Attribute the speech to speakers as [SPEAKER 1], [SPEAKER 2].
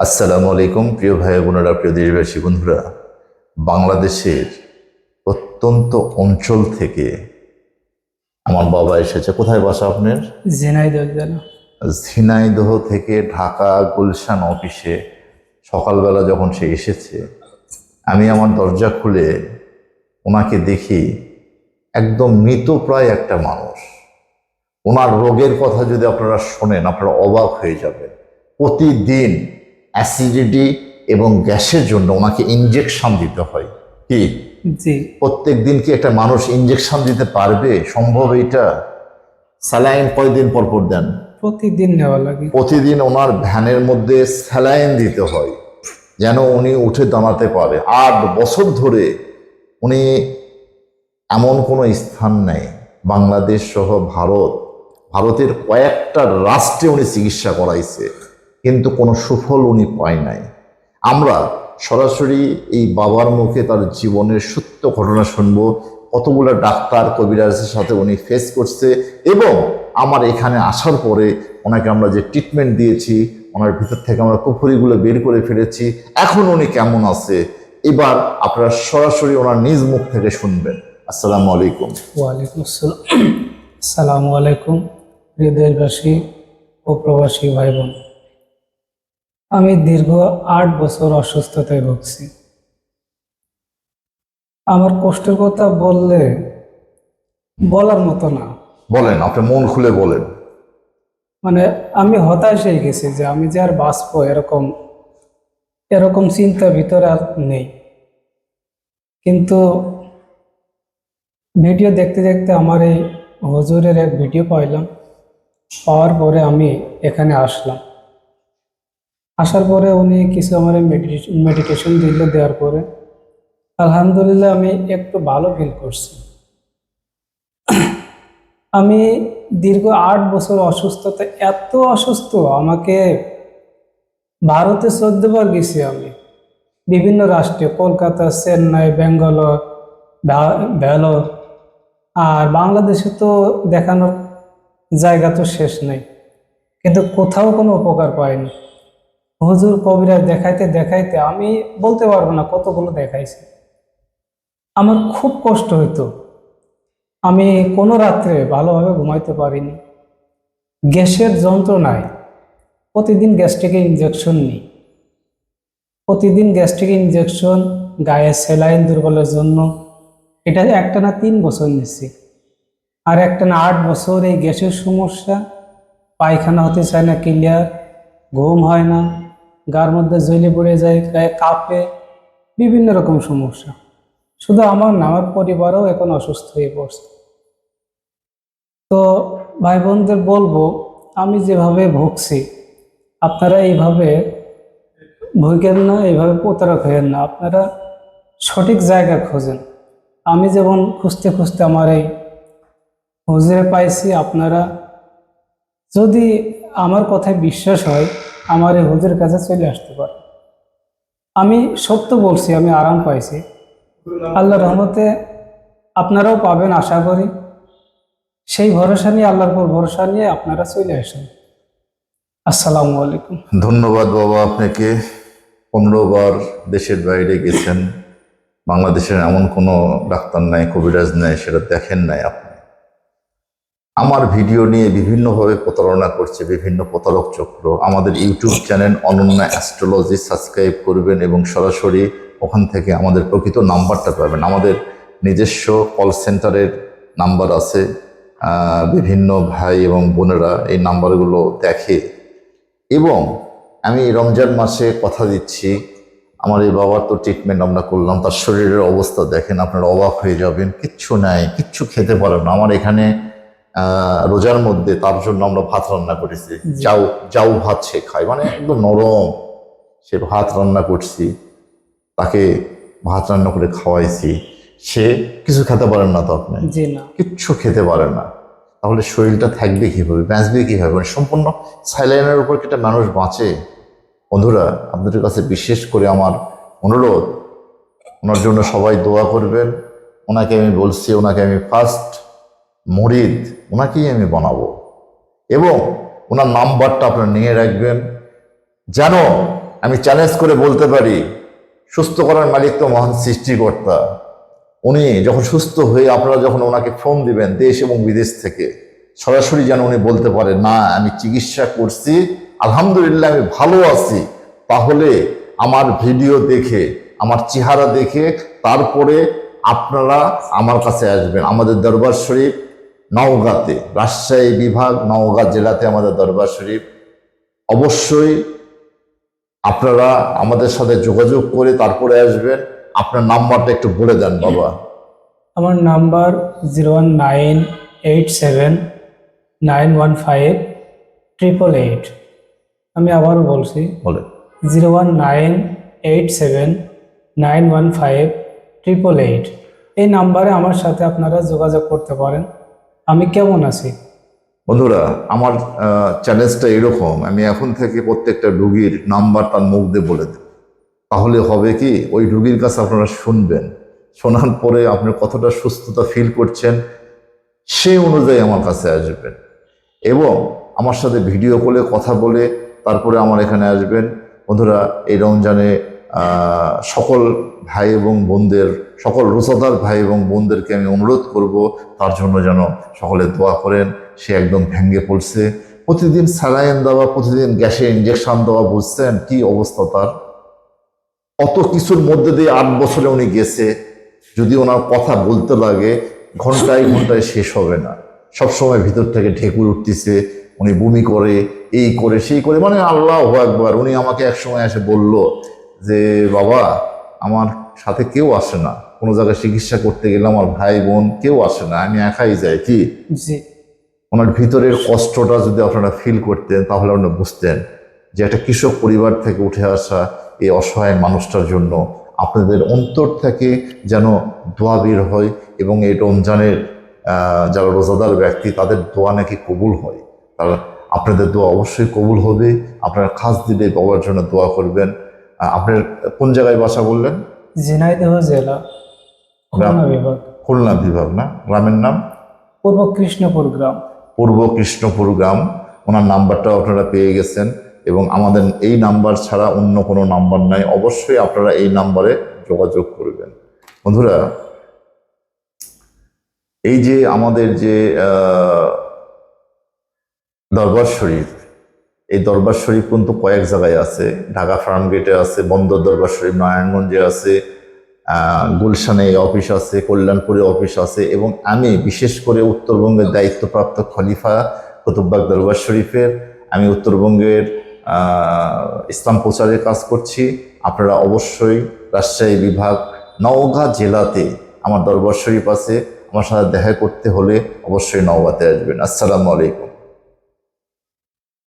[SPEAKER 1] আসসালামু আলাইকুম প্রিয় ভাই বোনেরা প্রিয় দেশবাসী বন্ধুরা। বাংলাদেশের অত্যন্ত অঞ্চল থেকে আমার বাবা এসেছে। কোথায় বাসা আপনার?
[SPEAKER 2] ঝিনাইদহ জেলা।
[SPEAKER 1] ঝিনাইদহ থেকে ঢাকা গুলশান অফিসে সকালবেলা যখন সে এসেছে আমি আমার দরজা খুলে ওনাকে দেখি একদম মৃতপ্রায় একটা মানুষ। ওনার রোগের কথা যদি আপনারা শোনেন আপনারা অবাক হয়ে যাবেন। প্রতিদিন অ্যাসিডিটি এবং গ্যাসের জন্য ওনাকে ইঞ্জেকশন দিতে হয়। কি? প্রত্যেক দিন কি একটা মানুষ ইঞ্জেকশন দিতে পারবে? সম্ভব এটা স্যালাইন কয়দিন পর পর দেন?
[SPEAKER 2] প্রতিদিন নেওয়া লাগে।
[SPEAKER 1] প্রতিদিন ওনার ভ্যানের মধ্যে স্যালাইন দিতে হয় যেন উনি উঠে দাঁড়াতে পারে। আট বছর ধরে উনি এমন কোনো স্থান নেই বাংলাদেশ সহ ভারত ভারতের কয়েকটা রাষ্ট্রে উনি চিকিৎসা করাইছে। কিন্তু কোনো সুফল উনি পায় নাই। আমরা সরাসরি এই বাবার মুখে তার জীবনের সত্য ঘটনা শুনব। কতগুলো ডাক্তার, কবিরাজের সাথে উনি ফেস করছে এবং আমার এখানে আসার পরে ওনাকে আমরা যে ট্রিটমেন্ট দিয়েছি, ওনার ভিতর থেকে আমরা কুফুরিগুলো বের করে ফেলেছি। এখন উনি কেমন আছে? এবার আপনারা সরাসরি ওনার নিজ মুখ থেকে শুনবেন। আসসালামু আলাইকুম।
[SPEAKER 2] ওয়ালাইকুম আসসালাম। আসসালামু আলাইকুম। প্রিয় দেশবাসী ও প্রবাসী ভাই বোন আমি দীর্ঘ আট বছর অসুস্থতায় ভুগছি। আমার কষ্টের কথা বললে বলার মতো না।
[SPEAKER 1] বলেন আপনি মন খুলে বলেন।
[SPEAKER 2] মানে আমি হতাশ হয়ে গেছি যে আমি যে আর বাঁচবো এরকম এরকম চিন্তা ভিতরে আর নেই। কিন্তু ভিডিও দেখতে দেখতে আমার এই হজুরের এক ভিডিও পাইলাম পাওয়ার পরে আমি এখানে আসলাম। আসার পরে উনি কিছু আমার মেডিটেশন দিল, দেওয়ার পরে, আলহামদুলিল্লাহ, আমি একটু ভালো ফিল করছি। আমি দীর্ঘ আট বছর অসুস্থতা, এত অসুস্থ, আমাকে ভারতে চোদ্দবার গেছি আমি। বিভিন্ন রাষ্ট্রে, কলকাতা, চেন্নাই, ব্যাঙ্গালোর ভ্যা- ভ্যালোর, আর বাংলাদেশে তো দেখানোর জায়গা তো শেষ নেই। কিন্তু কোথাও কোনো উপকার পাইনি। হুজুর কবিরাজ দেখাইতে দেখাইতে আমি বলতে পারব না কতগুলো দেখাইছে। আমার খুব কষ্ট হইতো। আমি কোনো রাত্রে ভালোভাবে ঘুমাইতে পারিনি। গ্যাসের যন্ত্রণায় প্রতিদিন গ্যাস্ট্রিকের ইঞ্জেকশন নিই প্রতিদিন গ্যাস্ট্রিক ইঞ্জেকশন গায়ে সেলাইন দুর্বলের জন্য। এটা একটা না তিন বছর নিচ্ছি আর একটা না আট বছর এই গ্যাসের সমস্যা। পায়খানা হতে চায় না ক্লিয়ার ঘুম হয় না। গার মধ্যে জ্বলে পড়ে যায়, গায়ে কাঁপে, বিভিন্ন রকম সমস্যা। শুধু আমার না পরিবারও এখন অসুস্থ হয়ে পড়ছে। তো ভাই বোনদের বলব, আমি যেভাবে ভুগছি, আপনারা এইভাবে ভুগেন না, এইভাবে প্রতারক হয়েন না। আপনারা সঠিক জায়গা খোঁজেন। আমি যেমন খুঁজতে খুঁজতে আমার এই হুজুরে পাইছি, আপনারা যদি আমার কথায় বিশ্বাস হয়, আমার এই হুজুরের কাছে চলে আসতে পারে। আমি সত্য বলছি, আমি আরাম পাইছি। আল্লাহ রহমতে আপনারাও পাবেন আশা করি। সেই ভরসা নিয়ে, আল্লাহর উপর ভরসা নিয়ে আপনারা চলে আসেন। আসসালামু আলাইকুম।
[SPEAKER 1] ধন্যবাদ বাবা আপনাকে। পনেরো বার দেশের বাইরে গেছেন। বাংলাদেশের এমন কোনো ডাক্তার নাই, কবিরাজ নাই, সেটা দেখেন নাই আপনি। আমার ভিডিও নিয়ে বিভিন্নভাবে প্রতারণা করছে বিভিন্ন প্রতারক চক্র। আমাদের YouTube channel Ananya astrology subscribe করবেন এবং সরাসরি ওখান থেকে আমাদের প্রকৃত নাম্বারটা পাবেন। আমাদের নিজস্ব কল সেন্টারের নাম্বার আছে। বিভিন্ন ভাই এবং বোনেরা এই নাম্বারগুলো দেখে। এবং আমি রমজান মাসে কথা দিচ্ছি। আমার এই বাবার তো ট্রিটমেন্ট আমরা করলাম, তার শরীরের অবস্থা দেখেন, আপনারা অবাক হয়ে যাবেন। কিচ্ছু নাই, কিচ্ছু খেতে পারেন না। আমার এখানে রোজার মধ্যে তার জন্য আমরা ভাত রান্না করেছি। যাও যাও ভাত সে খায় মানে একদম নরম। সে ভাত রান্না করছি তাকে ভাত রান্না করে খাওয়াইছি। সে কিছু খেতে পারেন না তো আপনি।
[SPEAKER 2] না।
[SPEAKER 1] কিচ্ছু খেতে পারে না। তাহলে শরীরটা থাকবে কীভাবে বাঁচবে কীভাবে? মানে সম্পূর্ণ সাইলাইনের উপর একটা মানুষ বাঁচে? বন্ধুরা আপনাদের কাছে বিশেষ করে আমার অনুরোধ ওনার জন্য সবাই দোয়া করবেন। ওনাকে আমি বলছি ওনাকে আমি ফার্স্ট মরিদ ওনাকেই আমি বানাবো। এবং ওনার নাম্বারটা আপনারা নিয়ে রাখবেন। যেন আমি চ্যালেঞ্জ করে বলতে পারি, সুস্থ করার মালিক তো মহান সৃষ্টিকর্তা। উনি যখন সুস্থ হয়ে আপনারা যখন ওনাকে ফোন দিবেন দেশ এবং বিদেশ থেকে, সরাসরি যেন উনি বলতে পারে, না, আমি চিকিৎসা করছি, আলহামদুলিল্লাহ আমি ভালো আছি। তাহলে আমার ভিডিও দেখে, আমার চেহারা দেখে, তারপরে আপনারা আমার কাছে আসবেন, আমাদের দরবার শরীফ নওগাঁতে রাজশাহী বিভাগ নওগাঁ জেলাতে আমাদের দরবার শরীফ। অবশ্যই আপনারা আমাদের সাথে যোগাযোগ করে তারপরে আসবেন। আপনার নাম্বারটা একটু বলে দেন বাবা।
[SPEAKER 2] আমার number zero one nine eight seven nine one five triple eight. আমি আবারও বলছি
[SPEAKER 1] বলে।
[SPEAKER 2] Zero one nine eight seven nine one five triple eight. এই নাম্বারে আমার সাথে আপনারা যোগাযোগ করতে পারেন। আমি কেমন আছি?
[SPEAKER 1] বন্ধুরা, আমার চ্যালেঞ্জটা এরকম, আমি এখন থেকে প্রত্যেকটা রুগীর নাম্বার তার মুখ দিয়ে বলে দেব। তাহলে হবে কি, ওই রুগীর কাছে আপনারা শুনবেন। শোনার পরে আপনি কতটা সুস্থতা ফিল করছেন সেই অনুযায়ী আমার কাছে আসবেন। এবং আমার সাথে ভিডিও কলে কথা বলে, তারপরে আমার এখানে আসবেন। বন্ধুরা, এই রমজানে সকল ভাই এবং বোনদের, সকল রোজাদার ভাই এবং বোনদেরকে আমি অনুরোধ করব, তার জন্য যেন সকলে দোয়া করেন। সে একদম ভেঙ্গে পড়ছে। প্রতিদিন স্যালাইন দেওয়া, প্রতিদিন গ্যাসে ইঞ্জেকশন দেওয়া, বুঝছেন কি অবস্থা তার? অত কিছুর মধ্যে দিয়ে আট বছরে উনি গেছে। যদি ওনার কথা বলতে লাগে, ঘন্টায় ঘন্টায় শেষ হবে না। সবসময় ভিতর থেকে ঢেকুর উঠতেছে, উনি বমি করে, এই করে, সেই করে। মানে আল্লাহ একবার উনি আমাকে একসময় এসে বলল যে বাবা আমার সাথে কেউ আসে না। কোনো জায়গায় চিকিৎসা করতে গেলে আমার ভাই বোন কেউ আসে না। আমি একাই যাই কি? ওনার ভিতরের কষ্টটা যদি আপনারা ফিল করতেন তাহলে আপনারা বুঝতেন যে একটা কৃষক পরিবার থেকে উঠে আসা এই অসহায় মানুষটার জন্য আপনাদের অন্তর থেকে যেন দোয়া বের হয় এবং এই রমজানের যারা রোজাদার ব্যক্তি তাদের দোয়া নাকি কবুল হয়। তারা আপনাদের দোয়া অবশ্যই কবুল হবে। আপনারা খাস দিলে বাবার জন্য দোয়া করবেন। আপনার কোন জায়গায় বাসা বললেন?
[SPEAKER 2] ঝিনাইদহ জেলা খুলনা বিভাগ।
[SPEAKER 1] খুলনা বিভাগ না? গ্রামের নাম?
[SPEAKER 2] পূর্ব কৃষ্ণপুর গ্রাম।
[SPEAKER 1] পূর্ব কৃষ্ণপুর গ্রাম। ওনার নাম্বারটাও আপনারা পেয়ে গেছেন এবং আমাদের এই নাম্বার ছাড়া অন্য কোনো নাম্বার নাই। অবশ্যই আপনারা এই নাম্বারে যোগাযোগ করবেন। বন্ধুরা এই যে আমাদের যে আহ, দরবার শরীফ এই দরবার শরীফ কিন্তু কয়েক জায়গায় আছে। ঢাকা ফার্ম গেটে আছে, বন্দর দরবার শরীফ, নারায়ণগঞ্জে আছে গুলশানে অফিস আছে, কল্যাণপুরে অফিস আছে এবং আমি বিশেষ করে উত্তরবঙ্গের দায়িত্বপ্রাপ্ত খলিফা কুতুববাগ দরবার শরীফের, আমি উত্তরবঙ্গের ইসলাম প্রচারের কাজ করছি। আপনারা অবশ্যই রাজশাহী বিভাগ নওগাঁ জেলাতে আমার দরবার শরীফ আছে। আমার সাথে দেখা করতে হলে অবশ্যই নওগাঁতে আসবেন। আসসালামু আলাইকুম।